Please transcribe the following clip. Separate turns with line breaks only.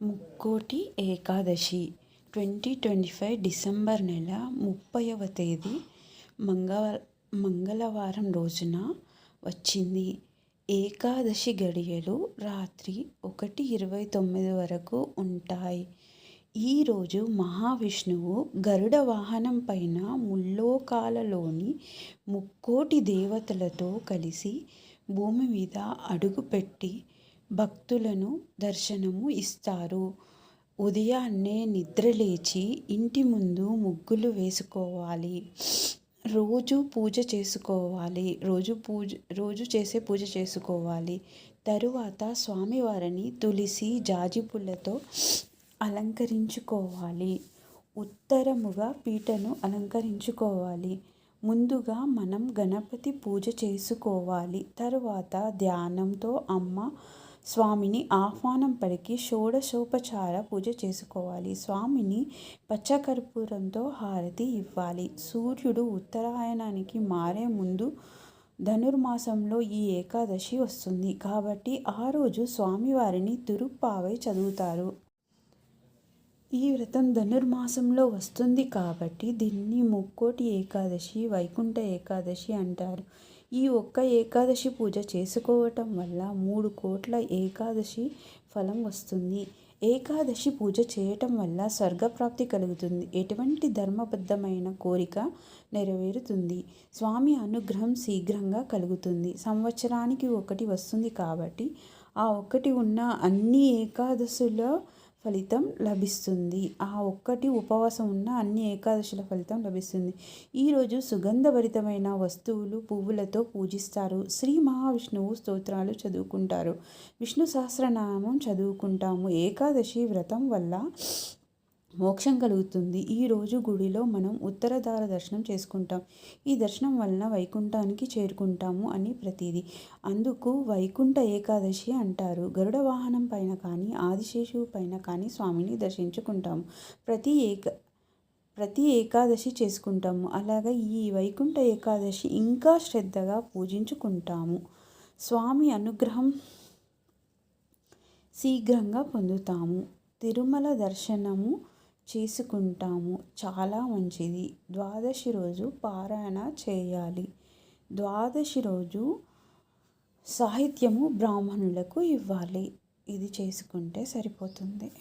Mukkoti Ekadashi twenty twenty five December నెల ముప్పైవ తేదీ మంగళ మంగళవారం రోజున వచ్చింది. ఏకాదశి గడియలు రాత్రి ఒకటి ఇరవై తొమ్మిది వరకు ఉంటాయి. ఈరోజు మహావిష్ణువు గరుడ వాహనం పైన ముల్లోకాలలోని ముక్కోటి దేవతలతో కలిసి భూమి మీద అడుగుపెట్టి భక్తులను దర్శనము ఇస్తారు. ఉదయాన్నే నిద్రలేచి ఇంటి ముందు ముగ్గులు వేసుకోవాలి. రోజు పూజ చేసుకోవాలి. రోజు పూజ రోజు చేసే పూజ చేసుకోవాలి. తరువాత స్వామివారిని తులసి జాజి అలంకరించుకోవాలి. ఉత్తరముగా పీటను అలంకరించుకోవాలి. ముందుగా మనం గణపతి పూజ చేసుకోవాలి. తరువాత ధ్యానంతో అమ్మ స్వామిని ఆహ్వానం పలికి షోడశోపచార పూజ చేసుకోవాలి. స్వామిని పచ్చకర్పూరంతో హారతి ఇవ్వాలి. సూర్యుడు ఉత్తరాయణానికి మారే ముందు ధనుర్మాసంలో ఈ ఏకాదశి వస్తుంది. కాబట్టి ఆ రోజు స్వామివారిని తిరుప్పావై చదువుతారు. ఈ వ్రతం ధనుర్మాసంలో వస్తుంది కాబట్టి దీన్ని ముక్కోటి ఏకాదశి వైకుంఠ ఏకాదశి అంటారు. ఈ ఒక్క ఏకాదశి పూజ చేసుకోవటం వల్ల మూడు కోట్ల ఏకాదశి ఫలం వస్తుంది. ఏకాదశి పూజ చేయటం వల్ల స్వర్గప్రాప్తి కలుగుతుంది. ఎటువంటి ధర్మబద్ధమైన కోరిక నెరవేరుతుంది? స్వామి అనుగ్రహం శీఘ్రంగా కలుగుతుంది. సంవత్సరానికి ఒకటి వస్తుంది కాబట్టి ఆ ఒకటి ఉన్న అన్ని ఏకాదశుల ఫలితం లభిస్తుంది. ఆ ఒక్కటి ఉపవాసం ఉన్న అన్ని ఏకాదశుల ఫలితం లభిస్తుంది. ఈరోజు సుగంధభరితమైన వస్తువులు పువ్వులతో పూజిస్తారు. శ్రీ మహావిష్ణువు స్తోత్రాలు చదువుకుంటారు. విష్ణు సహస్రనామం చదువుకుంటాము. ఏకాదశి వ్రతం వల్ల మోక్షం కలుగుతుంది. ఈరోజు గుడిలో మనం ఉత్తరధార దర్శనం చేసుకుంటాం. ఈ దర్శనం వలన వైకుంఠానికి చేరుకుంటాము అని ప్రతీది. అందుకు వైకుంఠ ఏకాదశి అంటారు. గరుడ వాహనం పైన కానీ ఆదిశేషువు పైన కానీ స్వామిని దర్శించుకుంటాము. ప్రతి ఏక ప్రతి ఏకాదశి చేసుకుంటాము. అలాగే ఈ వైకుంఠ ఏకాదశి ఇంకా శ్రద్ధగా పూజించుకుంటాము. స్వామి అనుగ్రహం శీఘ్రంగా పొందుతాము. తిరుమల దర్శనము చేసుకుంటాము. చాలా మంచిది. ద్వాదశి రోజు పారాయణ చేయాలి. ద్వాదశి రోజు సాహిత్యము బ్రాహ్మణులకు ఇవ్వాలి. ఇది చేసుకుంటే సరిపోతుంది.